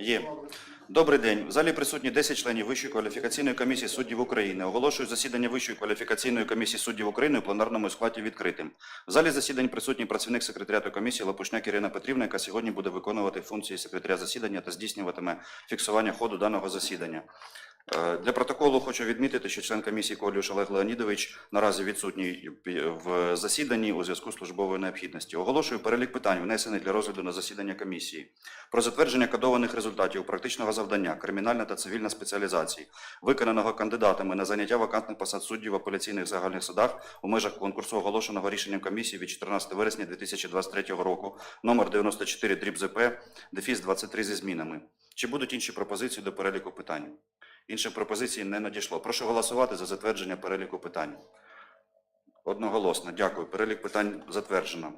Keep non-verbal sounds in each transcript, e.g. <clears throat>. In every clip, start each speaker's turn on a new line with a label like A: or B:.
A: Є. Добрий день. В залі присутні 10 членів Вищої кваліфікаційної комісії суддів України. Оголошую засідання Вищої кваліфікаційної комісії суддів України у пленарному складі відкритим. В залі засідань присутній працівник секретаріату комісії Лопушняк Ірина Петрівна, яка сьогодні буде виконувати функції секретаря засідання та здійснюватиме фіксування ходу даного засідання. Е, Для протоколу хочу відмітити, що член комісії Колюш Олег Леонідович наразі відсутній в засіданні у зв'язку з службовою необхідністю. Оголошую перелік питань, внесених для розгляду на засідання комісії. Про затвердження кодованих результатів практичного завдання, кримінальна та цивільна спеціалізації, виконаного кандидатами на заняття вакантних посад суддів в апеляційних загальних судах у межах конкурсу, оголошеного рішенням комісії від 14 вересня 2023 року, номер 94 дріб ЗП, дефіс 23 зі змінами. Чи будуть інші пропозиції до переліку питань? Інших пропозицій не надійшло. Прошу голосувати за затвердження переліку питань. Одноголосно. Дякую. Перелік питань затверджено.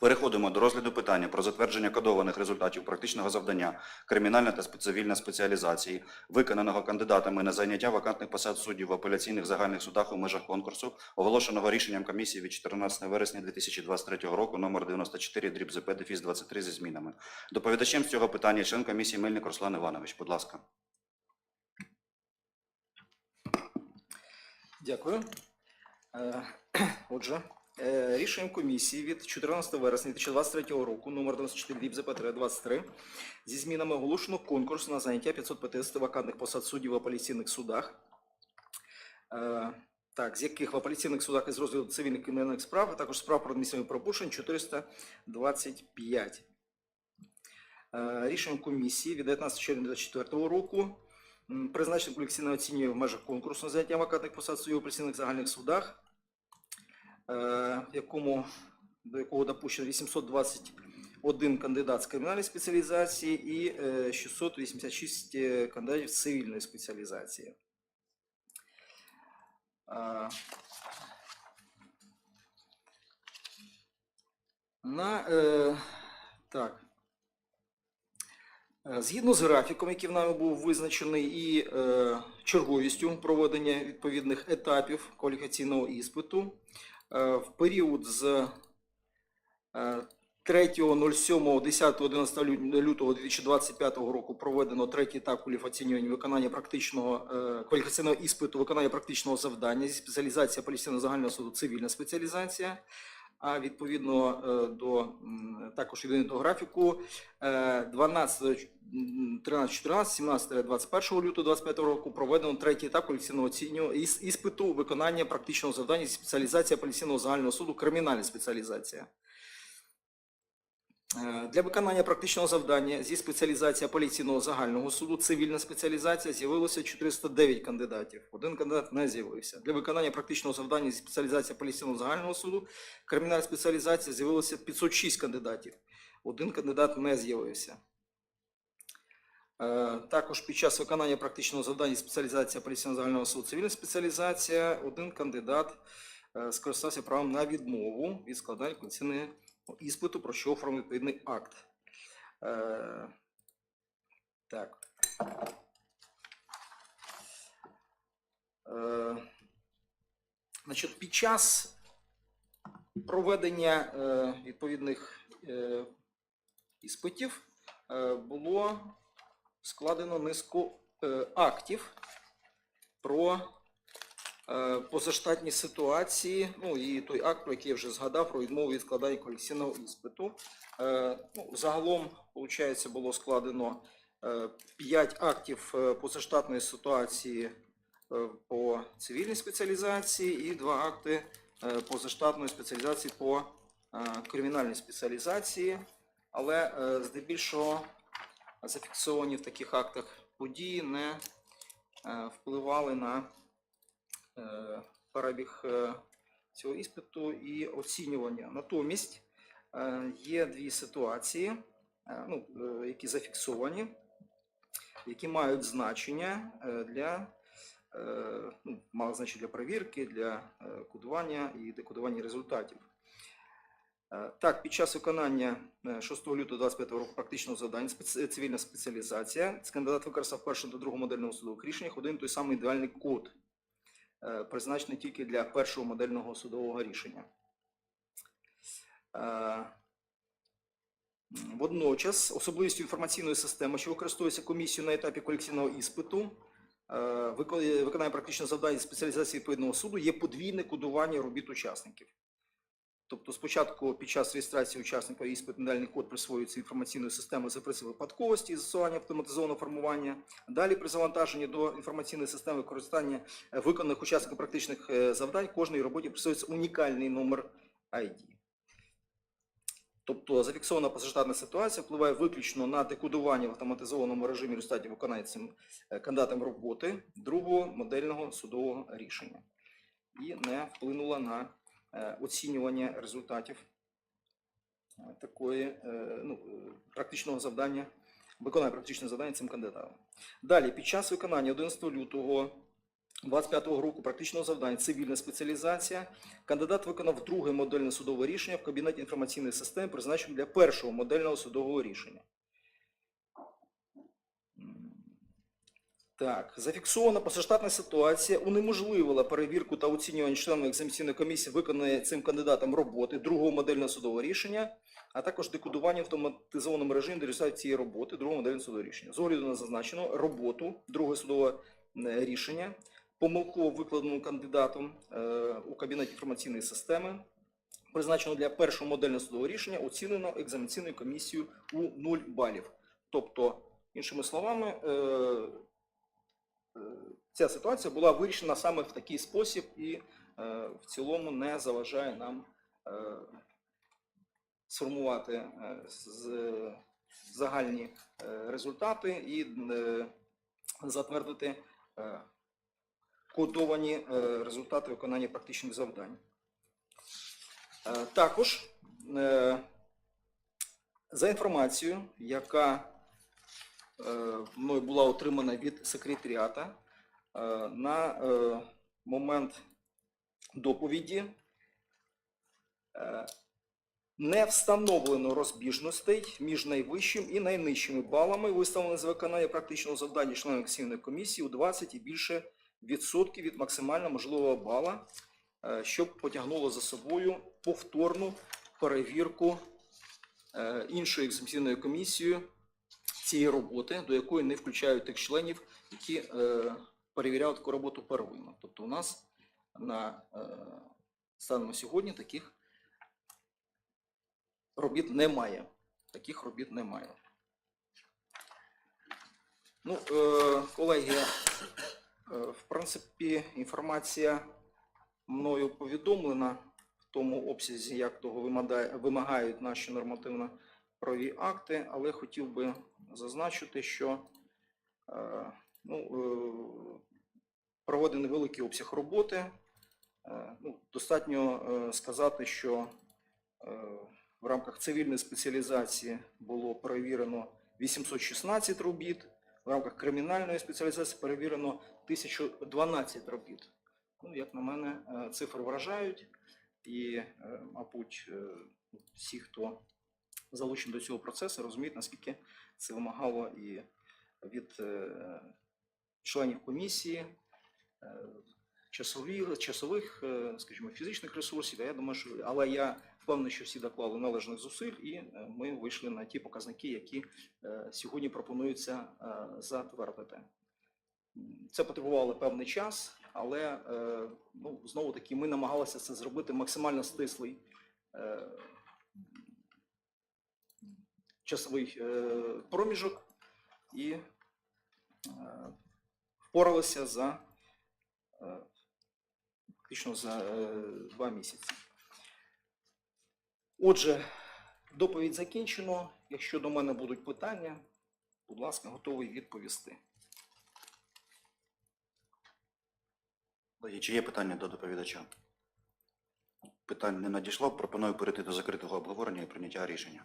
A: Переходимо до розгляду питання про затвердження кодованих результатів практичного завдання, кримінальна та цивільна спеціалізації, виконаного кандидатами на зайняття вакантних посад суддів в апеляційних загальних судах у межах конкурсу, оголошеного рішенням комісії від 14 вересня 2023 року, номер 94, дріб ЗП, дефіс 23 зі змінами. Доповідачем з цього питання член комісії Мельник Руслан Іванович. Будь ласка.
B: Дякую. Е, <clears throat> Отже, е, рішенням комісії від 14 вересня 2023 року, номер 94 ДІП ЗП 23, зі змінами оголошено конкурс на заняття 550 вакантних посад суддів в апеляційних судах. Е, Так, з яких в апеляційних судах із розгляду цивільних кримінальних справ, а також справ про адміністративне пропущення 425. Е, Рішенням комісії від 19 червня 2024 року М, Призначення колекційне оцінює в межах конкурсу на заняття вакантних посад суддів у апеляційних загальних судах, е, якому, до якого допущено 821 кандидат з кримінальної спеціалізації і е, 686 е, кандидатів з цивільної спеціалізації. Е, На, е, так, Е, Згідно з графіком, який в нами був визначений, і е, черговістю проведення відповідних етапів кваліфікаційного іспиту, е, в період з е, 3.07, 10, 11 лютого 2025 року проведено третій етап кваліфікаційного виконання практичного е, кваліфікаційного іспиту, виконання практичного завдання зі спеціалізації апеляційного загального суду цивільна спеціалізація. А відповідно е, до також єдиного до графіку е, 12, м, 13, 14, 17, 21 лютого 25 року проведено третій етап колекційного оцінювання іс- іспиту виконання практичного завдання спеціалізація поліційного загального суду кримінальна спеціалізація. Е, Для виконання практичного завдання зі спеціалізації апеляційного загального суду цивільна спеціалізація з'явилося 409 кандидатів. Один кандидат не з'явився. Для виконання практичного завдання зі спеціалізації апеляційного загального суду кримінальна спеціалізація з'явилося 506 кандидатів. Один кандидат не з'явився. Е, Також під час виконання практичного завдання спеціалізації апеляційного загального суду цивільна спеціалізація один кандидат е, скористався правом на відмову від складання концесійного іспиту, про що оформив відповідний акт. Е, Так. Е, Значить, під час проведення е, відповідних е, іспитів е, було складено низку е, актів про позаштатні ситуації. Ну і той акт, про який я вже згадав, про відмову від складання колекційного іспиту. Е, ну, загалом, виходить, було складено 5 актів е, позаштатної ситуації е, по цивільній спеціалізації і 2 акти е, позаштатної спеціалізації по е, кримінальній спеціалізації. Але е, здебільшого зафіксовані в таких актах події не е, впливали на е, перебіг е, цього іспиту і оцінювання. Натомість е, є дві ситуації, е, ну, е, які зафіксовані, які мають значення е, для е, ну, мали значення для перевірки, для е, кодування і декодування результатів. Е, Так, під час виконання е, 6 лютого 25 року практичного завдання цивільна спеціалізація, кандидат використав першого та другого модельного судових рішеннях один той самий ідеальний код, е, призначений тільки для першого модельного судового рішення. Е, Водночас, особливістю інформаційної системи, що використовується комісією на етапі колекційного іспиту, е, виконання практичного завдання спеціалізації відповідного суду, є подвійне кодування робіт учасників. Тобто спочатку під час реєстрації учасника іспит-медальний код присвоюється інформаційною системою за принципом випадковості і застосування автоматизованого формування. Далі при завантаженні до інформаційної системи використання е, виконаних учасником практичних е, завдань кожній роботі присвоюється унікальний номер ID. Тобто зафіксована позаштатна ситуація впливає виключно на декодування в автоматизованому режимі результатів виконання цим е, кандидатом роботи другого модельного судового рішення і не вплинула на оцінювання результатів е, такої е, ну, е, практичного завдання, виконання практичного завдання цим кандидатом. Далі, під час виконання 11 лютого 25 року практичного завдання цивільна спеціалізація кандидат виконав друге модельне судове рішення в кабінеті інформаційної системи, призначене для першого модельного судового рішення. Так, зафіксована позаштатна ситуація унеможливила перевірку та оцінювання членами екзаменаційної комісії виконаної цим кандидатом роботи другого модельного судового рішення, а також декодування в автоматизованому режимі до цієї роботи другого модельного судового рішення. З огляду на зазначено роботу другого судового е, рішення помилково викладену кандидатом е, у кабінеті інформаційної системи, призначено для першого модельного судового рішення, оцінено екзаменаційною комісією у 0 балів. Тобто, іншими словами, е, ця ситуація була вирішена саме в такий спосіб і е, в цілому не заважає нам е, сформувати е, загальні е, результати і е, затвердити е, кодовані е, результати виконання практичних завдань. Е, Також е, за інформацією, яка е, мною була отримана від секретаріата, е, на е, момент доповіді е, не встановлено розбіжностей між найвищим і найнижчими балами, виставленими за виконання практичного завдання членів акційної комісії у 20 і більше відсотків від максимально можливого бала, е, що потягнуло за собою повторну перевірку е, іншою екзаменаційною комісією цієї роботи, до якої не включають тих членів, які е, перевіряли таку роботу первинно. Тобто у нас на е, станом сьогодні таких робіт немає. Таких робіт немає. Ну, е, колеги, В принципі, інформація мною повідомлена в тому обсязі, як того вимагають наші нормативно-правові акти, але хотів би зазначити, що е, ну, е, проведений великий обсяг роботи. Е, Ну, достатньо сказати, що в рамках цивільної спеціалізації було перевірено 816 робіт, в рамках кримінальної спеціалізації перевірено 1012 робіт. Ну, як на мене, цифри вражають, і, мабуть, всі, хто залучений до цього процесу, розуміють, наскільки це вимагало і від е, членів комісії, е, часових, е, скажімо, фізичних ресурсів. Я думаю, що, але я впевнений, що всі доклали належних зусиль, і ми вийшли на ті показники, які сьогодні пропонується е, затвердити. Це потребувало певний час, але ну, знову таки ми намагалися це зробити максимально стислий часовий е, проміжок і е, впоралися за е, фактично за два місяці. Отже, доповідь закінчено. Якщо до мене будуть питання, будь ласка, готовий відповісти.
A: Чи є питання до доповідача? Питань не надійшло. Пропоную перейти до закритого обговорення і прийняття рішення.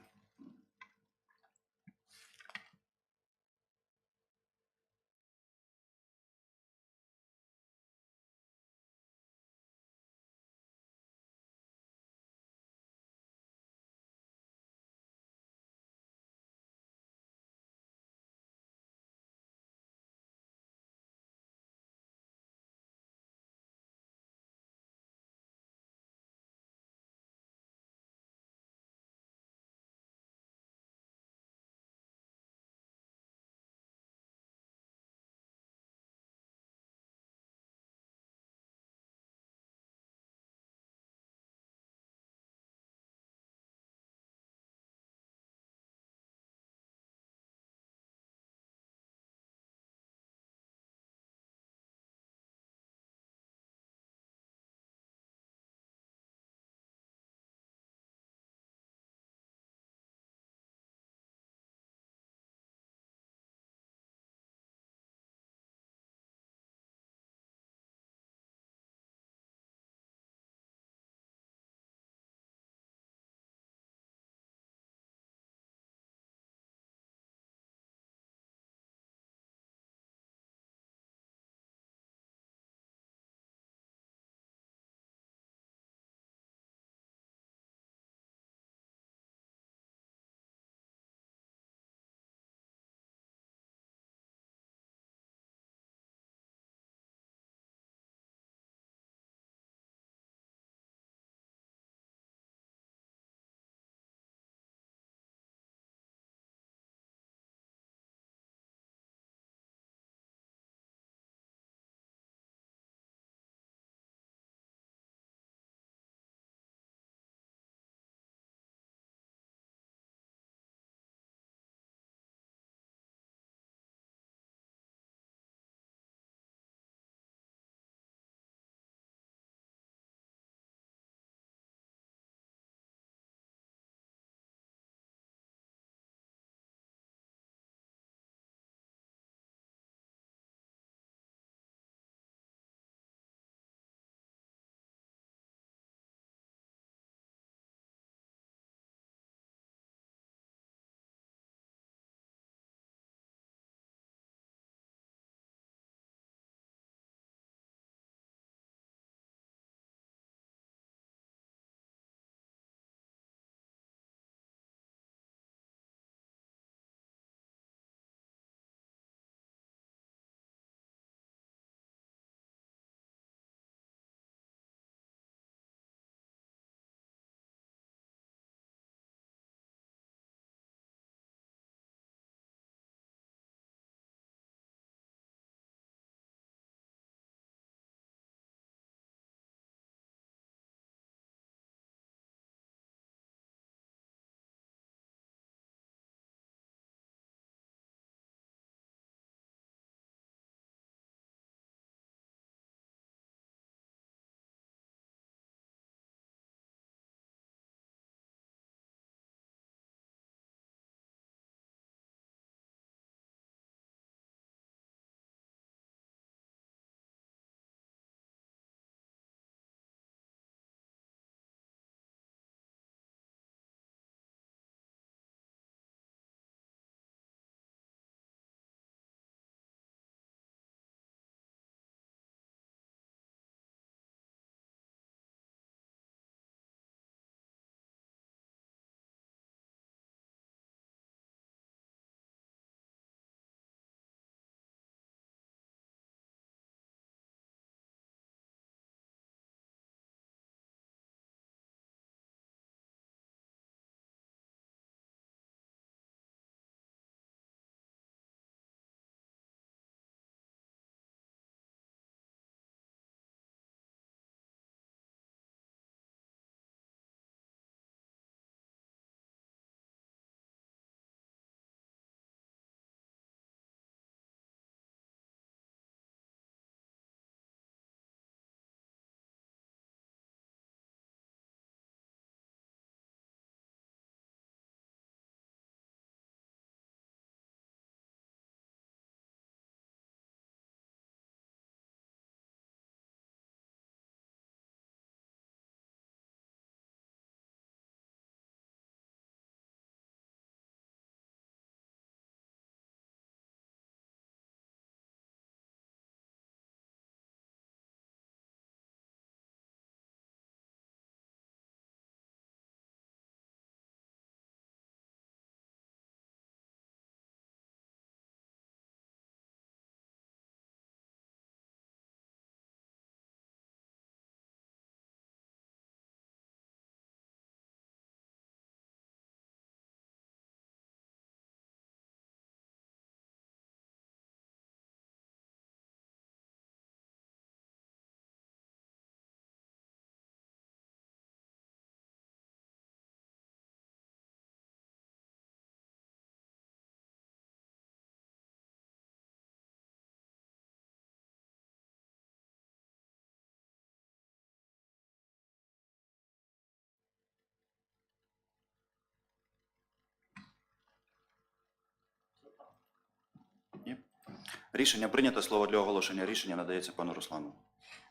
A: Рішення прийнято. Слово для оголошення рішення надається пану Руслану.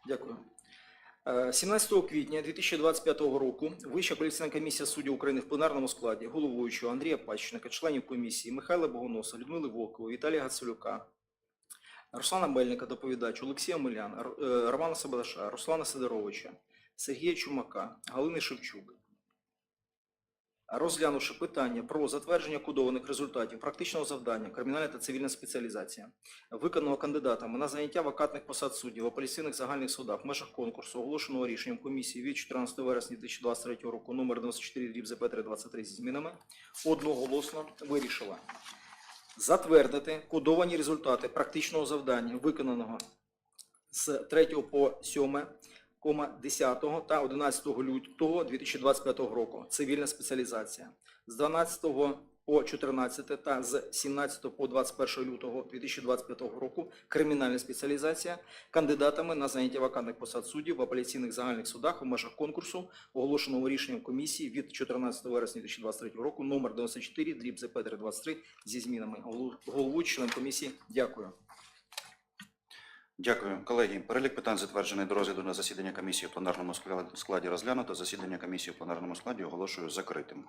B: Дякую. Е, 17 квітня 2025 року Вища апеляційна комісія суддів України в пленарному складі головуючого Андрія Пащенка, членів комісії Михайла Богоноса, Людмили Волкової, Віталія Гацелюка, Руслана Мельника, доповідач, Олексія Миляна, е, Романа Сабадаша, Руслана Сидоровича, Сергія Чумака, Галини Шевчук. Розглянувши питання про затвердження кодованих результатів практичного завдання, кримінальна та цивільна спеціалізація, виконаного кандидатами на заняття вакантних посад суддів в апеляційних загальних судах в межах конкурсу, оголошеного рішенням комісії від 14 вересня 2023 року номер 94 дріб ЗП 23 зі змінами, одноголосно вирішила затвердити кодовані результати практичного завдання, виконаного з 3 по 7 кома 10 та 11 лютого 2025 року. Цивільна спеціалізація. З 12 по 14 та з 17 по 21 лютого 2025 року кримінальна спеціалізація кандидатами на заняття вакантних посад суддів в апеляційних загальних судах в межах конкурсу, оголошеного рішенням комісії від 14 вересня 2023 року номер 94 дріб ЗП 23 зі змінами. Голов- Головуючий член комісії, дякую.
A: Дякую. Колеги, перелік питань затверджений до розгляду на засідання комісії в пленарному складі розглянуто. Засідання комісії в пленарному складі оголошую закритим.